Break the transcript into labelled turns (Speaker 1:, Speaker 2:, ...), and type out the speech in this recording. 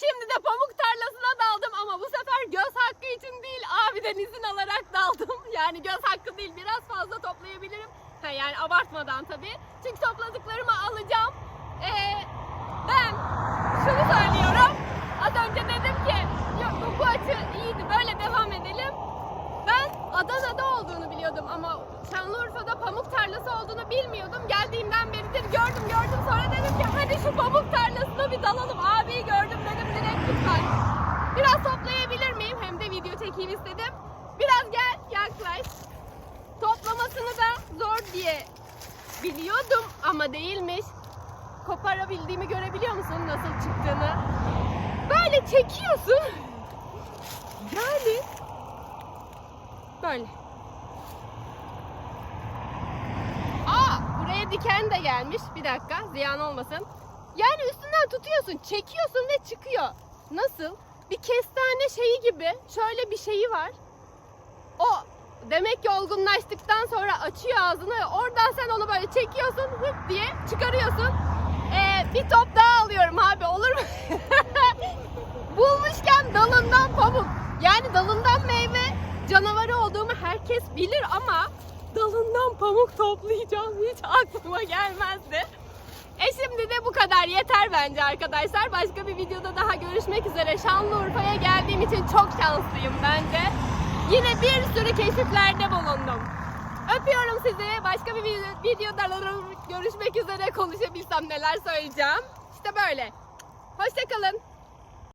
Speaker 1: Şimdi de pamuk tarlasına daldım ama bu sefer göz hakkı için değil abiden izin alarak daldım. Yani göz hakkı değil biraz fazla toplayabilirim. Ha, yani abartmadan tabii. Çünkü topladıklarımı alacağım. Ee, ben şunu söylüyorum. Az önce dedim ki yok bu açı iyiydi böyle devam edelim. Ben Adana'da olduğunu biliyordum ama Şanlıurfa'da pamuk tarlası olduğunu Biraz gel yaklaş. Toplamasını da zor diye biliyordum ama değilmiş. Koparabildiğimi görebiliyor musun nasıl çıktığını? Böyle çekiyorsun. Yani Böyle. Aa, buraya diken de gelmiş. Bir dakika, ziyan olmasın. Yani üstünden tutuyorsun, çekiyorsun ve çıkıyor. Nasıl? Bir kestane şeyi gibi şöyle bir şeyi var. Demek ki olgunlaştıktan sonra açıyor ağzını oradan sen onu böyle çekiyorsun hıp diye çıkarıyorsun. Ee, bir top daha alıyorum abi olur mu? Bulmuşken dalından pamuk. Yani dalından meyve canavarı olduğumu herkes bilir ama dalından pamuk toplayacağım hiç aklıma gelmezdi. E şimdi de bu kadar yeter bence arkadaşlar. Başka bir videoda daha görüşmek üzere. Şanlıurfa'ya geldiğim için çok şanslıyım bence. Yine bir sürü keşiflerde bulundum. Öpüyorum sizi. Başka bir video- videoda görüşmek üzere konuşabilsem neler söyleyeceğim. İşte böyle. Hoşçakalın.